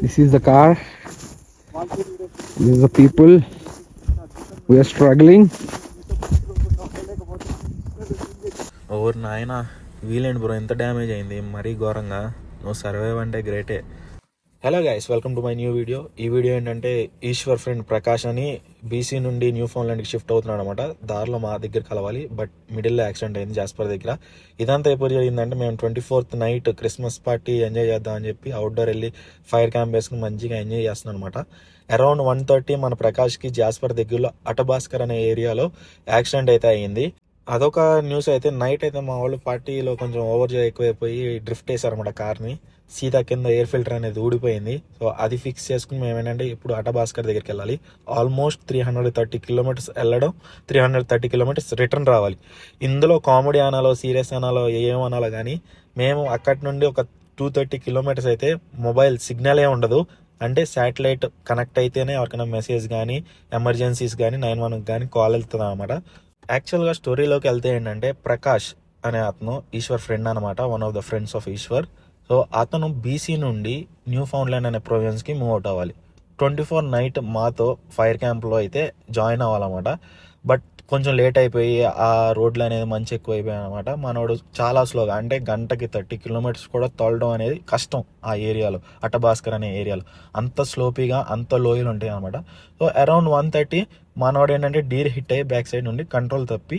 This is the car. This is the people. We are struggling. Over నాయన వీలేండి bro ఎంత damage అయింది మరీ ఘోరంగా నువ్వు సర్వైవ్ అంటే గ్రేటే hello guys welcome to my new video ఈ వీడియో ఏంటంటే ఈశ్వర్ ఫ్రెండ్ ప్రకాష్ అని బీసీ నుండి న్యూ ఫోన్లాండ్కి షిఫ్ట్ అవుతున్నాడు అనమాట దారిలో మా దగ్గర కలవాలి బట్ మిడిల్లో యాక్సిడెంట్ అయింది జాస్పర్ దగ్గర. ఇదంతా ఎప్పుడు జరిగిందంటే మేము twenty fourth night Christmas party enjoy చేద్దాం అని చెప్పి అవుట్డోర్ వెళ్ళి ఫైర్ క్యాంప్ వేసుకుని మంచిగా ఎంజాయ్ చేస్తున్నాం అనమాట అరౌండ్ వన్ థర్టీ మన ప్రకాష్కి జాస్పర్ దగ్గరలో అటభాస్కర్ అనే ఏరియాలో యాక్సిడెంట్ అయితే అయ్యింది అదొక న్యూస్ అయితే నైట్ అయితే మా వాళ్ళు పార్టీలో కొంచెం ఓవర్ ఎక్కువైపోయి డ్రిఫ్ట్ వేసారనమాట కార్ని. సీదా కింద ఎయిర్ ఫిల్టర్ అనేది ఊడిపోయింది. సో అది ఫిక్స్ చేసుకుని మేము ఏంటంటే ఇప్పుడు అటబాస్కర్ దగ్గరికి వెళ్ళాలి almost three hundred thirty kilometres వెళ్ళడం three hundred thirty kilometres return రావాలి. ఇందులో కామెడీ అనాలో సీరియస్ అనాలో ఏమనాలో కానీ మేము అక్కడి నుండి ఒక టూ థర్టీ కిలోమీటర్స్ అయితే మొబైల్ సిగ్నలే ఉండదు. అంటే శాటిలైట్ కనెక్ట్ అయితేనే ఎవరికైనా మెసేజ్ కానీ ఎమర్జెన్సీస్ కానీ నైన్ వన్కి కానీ కాల్ వెళ్తుంది అనమాట యాక్చువల్గా స్టోరీలోకి వెళ్తే ఏంటంటే ప్రకాష్ అనే అతను ఈశ్వర్ ఫ్రెండ్ అనమాట one of the friends of Eshwar. So అతను బీసీ నుండి న్యూ ఫౌండ్లాండ్ అనే ప్రొవిజన్స్కి మూవ్ అవుట్ అవ్వాలి. ట్వంటీ ఫోర్ నైట్ మాతో ఫైర్ క్యాంప్లో అయితే జాయిన్ అవ్వాలన్నమాట. బట్ కొంచెం లేట్ అయిపోయి ఆ రోడ్లు అనేది మంచి ఎక్కువ అయిపోయాయి అనమాట మనోడు చాలా స్లోగా అంటే గంటకి థర్టీ కిలోమీటర్స్ కూడా తోలడం అనేది కష్టం ఆ ఏరియాలో అట్టభాస్కర్ అనే ఏరియాలో. అంత స్లోపీగా అంత లోయలు ఉంటాయి అనమాట సో అరౌండ్ వన్ థర్టీ మనోడు ఏంటంటే డీర్ హిట్ అయ్యి బ్యాక్ సైడ్ నుండి కంట్రోల్ తప్పి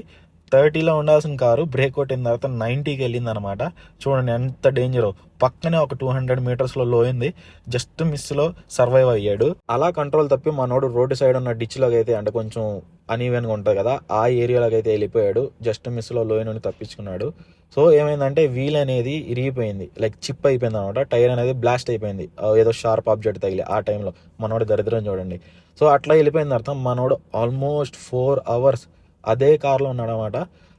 థర్టీలో ఉండాల్సిన కారు బ్రేక్ కొట్టిన తర్వాత నైంటీకి వెళ్ళింది అనమాట చూడండి ఎంత డేంజర్ పక్కనే ఒక టూ హండ్రెడ్ మీటర్స్లో లోయింది. జస్ట్ మిస్లో సర్వైవ్ అయ్యాడు. అలా కంట్రోల్ తప్పి మనోడు రోడ్డు సైడ్ ఉన్న డిచ్లోకి అయితే అంటే కొంచెం అనీవెన్గా ఉంటుంది కదా ఆ ఏరియాలోకి అయితే వెళ్ళిపోయాడు. జస్ట్ మిస్లో లోయ తప్పించుకున్నాడు. సో ఏమైందంటే వీల్ అనేది ఇరిగిపోయింది. లైక్ చిప్ అయిపోయింది అనమాట టైర్ అనేది బ్లాస్ట్ అయిపోయింది. ఏదో షార్ప్ ఆబ్జెక్ట్ తగిలి ఆ టైంలో మనోడు దరిద్రం చూడండి. సో అట్లా వెళ్ళిపోయింది అర్థం మనోడు ఆల్మోస్ట్ ఫోర్ అవర్స్ అదే కార్లో ఉన్నాడు అనమాట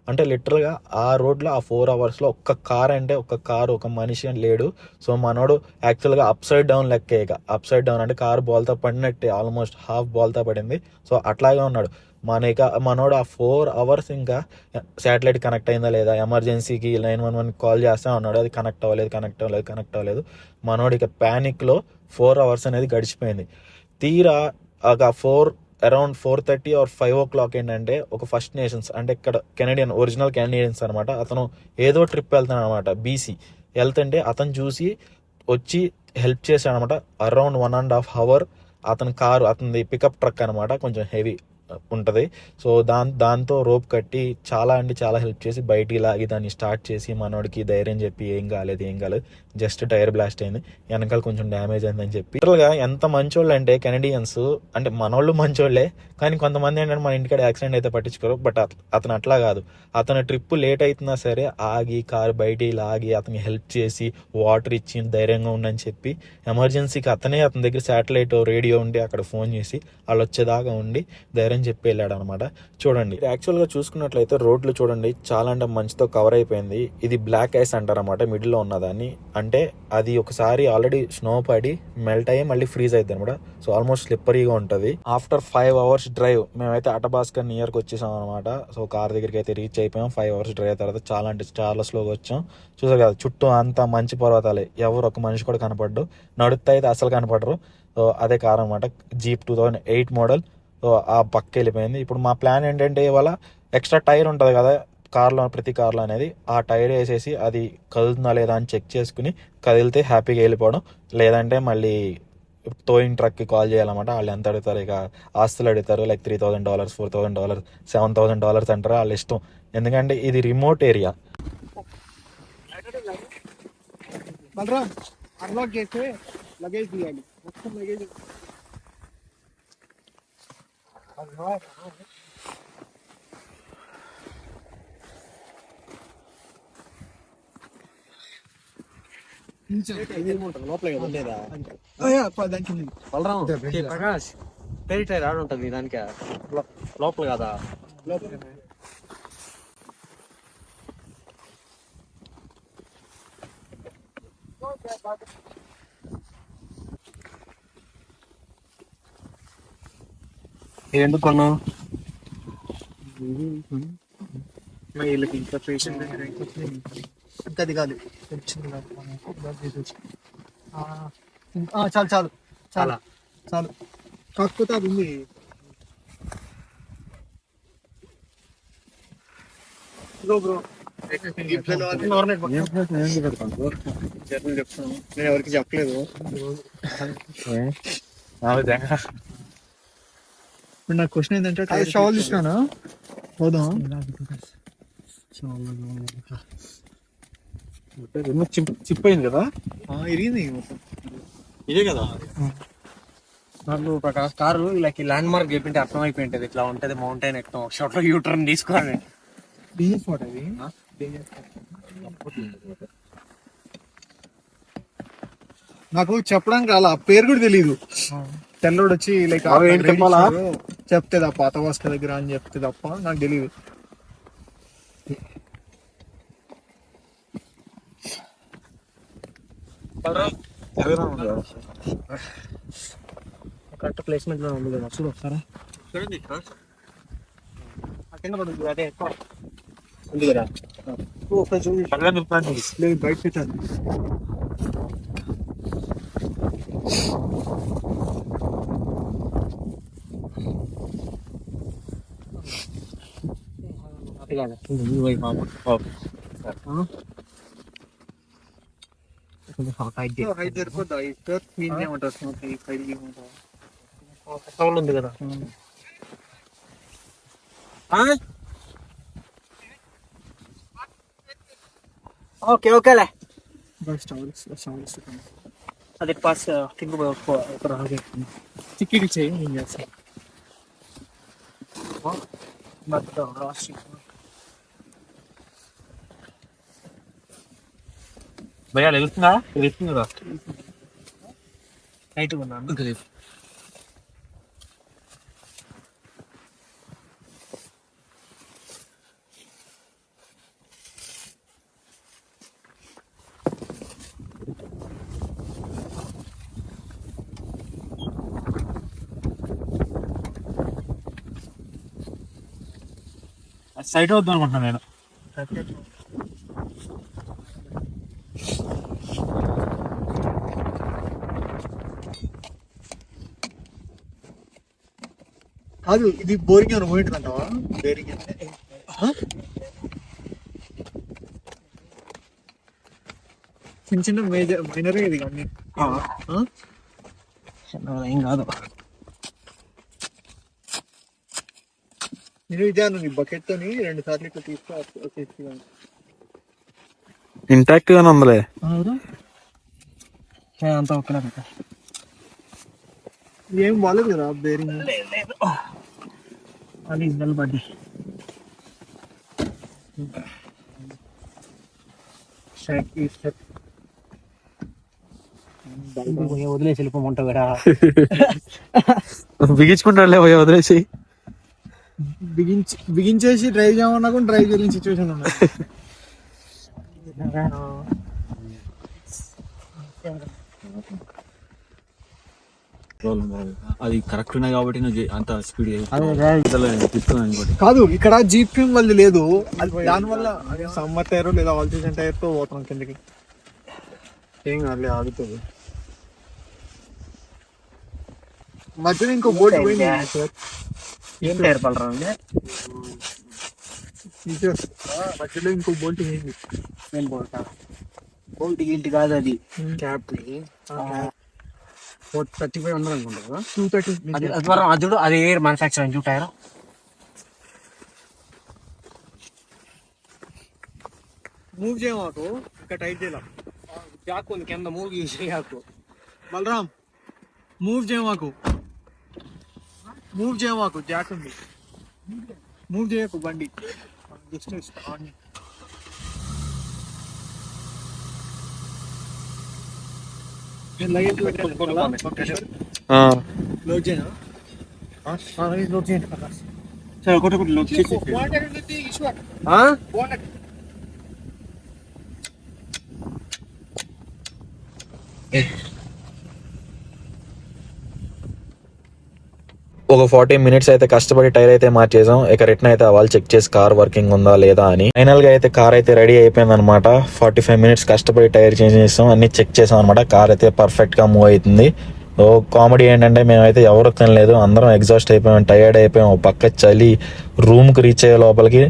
అంటే లిటరల్గా ఆ రోడ్లో ఆ ఫోర్ అవర్స్లో ఒక్క కార్ అంటే ఒక్క కార్ ఒక మనిషి అని లేడు. సో మనోడు యాక్చువల్గా అప్ సైడ్ డౌన్ లెక్కే ఇక. అప్ సైడ్ డౌన్ అంటే కార్ బాల్తో పడినట్టే ఆల్మోస్ట్ హాఫ్ బాల్తో పడింది. సో అట్లాగే ఉన్నాడు. మన ఇక మనోడు ఆ ఫోర్ అవర్స్ ఇంకా శాటిలైట్ కనెక్ట్ అయిందా లేదా ఎమర్జెన్సీకి నైన్ వన్ వన్ కాల్ చేస్తా ఉన్నాడు. అది కనెక్ట్ అవ్వలేదు కనెక్ట్ అవ్వలేదు కనెక్ట్ అవ్వలేదు. మనోడు ఇక ప్యానిక్లో ఫోర్ అవర్స్ అనేది గడిచిపోయింది. తీరా ఒక four around four thirty or five o'clock ఏంటంటే ఒక ఫస్ట్ నేషన్స్ అంటే ఇక్కడ కెనడియన్ ఒరిజినల్ కెనడియన్స్ అనమాట అతను ఏదో ట్రిప్ వెళ్తాను అనమాట బీసీ వెళ్తుంటే అతను చూసి వచ్చి హెల్ప్ చేశాడు అనమాట around one and half hour అతని కారు అతనిది పికప్ ట్రక్ అనమాట కొంచెం హెవీ ఉంటుంది. సో దాని దాంతో రోప్ కట్టి చాలా అంటే చాలా హెల్ప్ చేసి బయటికి లాగి దాన్ని స్టార్ట్ చేసి మనోడికి ధైర్యం చెప్పి ఏం కాలేదు ఏం కాలేదు. జస్ట్ టైర్ బ్లాస్ట్ అయింది. వెనకాల కొంచెం డ్యామేజ్ అయిందని చెప్పి. గా ఎంత మంచోళ్ళు అంటే కెనడియన్స్ అంటే మనోళ్ళు మంచోళ్ళే. కానీ కొంతమంది ఏంటంటే మన ఇంటికాడ యాక్సిడెంట్ అయితే పట్టించుకోరు. బట్ అతను అట్లా కాదు. అతను ట్రిప్ లేట్ అవుతున్నా సరే ఆగి కారు బయటికి లాగి అతనికి హెల్ప్ చేసి వాటర్ ఇచ్చి ధైర్యంగా ఉండని చెప్పి ఎమర్జెన్సీకి అతనే అతని దగ్గర శాటిలైట్ రేడియో ఉండి అక్కడ ఫోన్ చేసి వాళ్ళు వచ్చేదాకా ఉండి ధైర్యం చెప్పి వెళ్ళాడు అనమాట చూడండి యాక్చువల్గా చూసుకున్నట్లయితే రోడ్లు చూడండి చాలా అంటే మంచితో కవర్ అయిపోయింది. ఇది బ్లాక్ ఐస్ అంటారన్నమాట మిడిల్లో ఉన్నదాన్ని. అంటే అది ఒకసారి ఆల్రెడీ స్నో పడి మెల్ట్ అయ్యి మళ్ళీ ఫ్రీజ్ అవుతుంది అనమాట. సో ఆల్మోస్ట్ స్లిప్పరీగా ఉంటుంది. ఆఫ్టర్ ఫైవ్ అవర్స్ డ్రైవ్ మేమైతే అటబాస్కర్ నియర్కి వచ్చేసాం అనమాట. సో కార్ దగ్గరికి అయితే రీచ్ అయిపోయాం. ఫైవ్ అవర్స్ డ్రైవ్ తర్వాత చాలా అంటే చాలా స్లోగా వచ్చాం. చూసారు కదా చుట్టూ అంతా మంచి పర్వతాలే. ఎవరు ఒక మనిషి కూడా కనపడ్డు. నడుస్తే అయితే అసలు కనపడరు. సో అదే కార్ అనమాట jeep two thousand eight model ఆ పక్క వెళ్ళిపోయింది. ఇప్పుడు మా ప్లాన్ ఏంటంటే ఇవాళ ఎక్స్ట్రా టైర్ ఉంటుంది కదా కార్లో ప్రతి కార్లో అనేది. ఆ టైర్ వేసేసి అది కదులుతుందా లేదా అని చెక్ చేసుకుని కదిలితే హ్యాపీగా వెళ్ళిపోవడం. లేదంటే మళ్ళీ టోయింగ్ ట్రక్కి కాల్ చేయాలన్నమాట. వాళ్ళు ఎంత అడుగుతారు? ఇక ఆస్తులు అడుగుతారు. Like three thousand dollars four thousand dollars seven thousand dollars అంటారు. వాళ్ళ ఇష్టం. ఎందుకంటే ఇది రిమోట్ ఏరియా. అన్లాక్ చేస్తే లగేజ్ తీయాలి. మొత్తం లగేజ్ ప్రకాష్ పెరి టైర్ ఆడ ఉంటుంది దానికి లో- లోపల ఎందుకు కొన్నావు వీళ్ళకి ఇంకా పేషెంట్ ఇంకా అది కాదు. ఆ, చాలు చాలు చాలా చాలు. కాకపోతే అది ఉంది. బ్రో. బ్రో నేను ఎవరికి చెప్పలేదు. ఇప్పుడు నా క్వశ్చన్ ఏంటంటే షవల్ ఇచ్చినానా పోదాం. చిప్ అయింది కదా? ఆ, ఇరిగింది మొత్తం. ఇదే కదా? నాకు ప్రకాష్ కారు ఇలా ల్యాండ్ మార్క్ చెప్పింటే అర్థం అయిపోయింటది ఇట్లా ఉంటది మౌంటైన్ ఎక్కడం ఒక షాట్లో యూటర్న్ తీసుకోవాలి. డేంజర్ స్పాట్ అది. నాకు చెప్పడానికి రాలా పేరు కూడా తెలియదు తెల్లోడు వచ్చి లైక్? చెప్తే తప్ప పాత వాస్క దగ్గర అని చెప్తే తప్ప నాకు తెలియదు కరెక్ట్ ప్లేస్మెంట్లో ఉంది కదా చూడు ఒకసారి. కింద పడుతుంది అదే ఎక్కువ ఉంది కదా లేదు బయట పెట్టాలి అది కాదు ఉంది, ఈ వైపు ఆపు. ఓకే. ఆ? కొంచెం హాట్ హైట్ చేయి. హైట్ సరిపోద్దా ఇస్తారు క్లీన్ చేయమంటారు స్మోక్ ఫైల్ చేయమంటారు సౌండ్ ఉంది కదా ఓకే ఓకేలే స్టవల్స్ స్టవల్స్ అది పాస్ కింద పోయి ఒక్క ఒక రాగే టికెట్ ఇచ్చేయి నేను చేస్తాను మొత్తం రాసి భయ్యా ఎగురుతుందా ఎగురుతుంది కదా టైట్ ఉన్నాను సైట్ వద్దాం అనుకుంటున్నాను నేను. కాదు ఇది బోరింగ్ అని పోయింటుంది అంటావా? బేరింగ్ చిన్న చిన్న మేజర్ మైనరే ఇది కానీ. ఏం కాదు. నేను ఇదే అన్న నీ బకెట్ తోని రెండు సార్లు ఇట్లా తీసుకో వచ్చేసి ఇంటాక్ట్ గానే ఉందిలే. అంతా పెట్టా. ఏం బాగాలేదు కదా బేరింగ్ అది నిలబడి. వదిలేసి వెళ్ళిపోమంటావు కదా. బిగించుకుంటాడులే పోయి వదిలేసి. బిగించి బిగించేసి డ్రైవ్ చేయమన్నా కూడా డ్రైవ్ చేయలేని సిచ్యువేషన్ ఉన్నది అది కరెక్ట్ ఉన్నాయి కాబట్టి నువ్వు అంత స్పీడ్ తిప్పుతున్నాను ఇంకోటి కాదు ఇక్కడ జీపీ వాళ్ళది లేదు. అది దానివల్ల సమ్మర్ టైర్ లేదా ఆల్ సీజన్ టైర్తో పోతున్నాం కిందకి. ఏం కాదులే ఆగుతుంది. మధ్యలో ఇంకో బోట్ పోయింది. ఏం టైర్ పడరా. మధ్యలో ఇంకో బోట్ పోయింది. ఏం పోతా బోల్ట్ గిల్ట్ కాదు అది. క్యాప్. ఫోర్ థర్టీ ఫైవ్ ఉండదు అనుకుంటా టూ థర్టీ అది అది అది చూడు అది ఎయిర్ మ్యానుఫ్యాక్చరింగ్ చూ టైర్. మూవ్ చేయమాకు ఇంకా టైట్ చేయాల జాక్ ఉంది కింద మూవ్ చేయకు బలరామ్ మూవ్ చేయమాకు మూవ్ చేయమాకు జాక్ ఉంది. మూవ్ చేయకు బండి. జస్ట్ ఆన్ లగేజ్ లోడ్ చేయనా సరే ఒకటి ఒకటి లోక్ చేసి ఒక ఫార్టీ మినిట్స్ అయితే కష్టపడి టైర్ అయితే మార్చేసాం. ఇక రిటర్న్ అయితే వాళ్ళు చెక్ చేసి కార్ వర్కింగ్ ఉందా లేదా అని. ఫైనల్గా అయితే కార్ అయితే రెడీ అయిపోయింది అనమాట ఫార్టీ ఫైవ్ మినిట్స్ కష్టపడి టైర్ చేంజ్ చేసాం. అన్ని చెక్ చేసాం అనమాట కార్ అయితే పర్ఫెక్ట్గా మూవ్ అవుతుంది. ఓ కామెడీ ఏంటంటే మేమైతే ఎవరు తినలేదు అందరం ఎగ్జాస్ట్ అయిపోయాం టైర్డ్ అయిపోయాం పక్క చలి రూమ్కి రీచ్ అయ్యే లోపలికి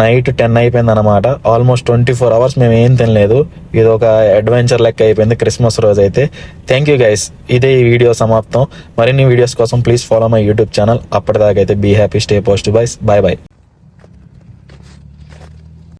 నైట్ టెన్ అయిపోయింది అనమాట ఆల్మోస్ట్ ట్వంటీ ఫోర్ అవర్స్ మేము ఏం తినలేదు. ఇది ఒక అడ్వెంచర్ లెక్క అయిపోయింది క్రిస్మస్ రోజు అయితే. థ్యాంక్ యూ గైస్ ఇదే ఈ వీడియో సమాప్తం. మరిన్ని వీడియోస్ కోసం please follow my YouTube channel అప్పటిదాకైతే be happy stay post byes bye bye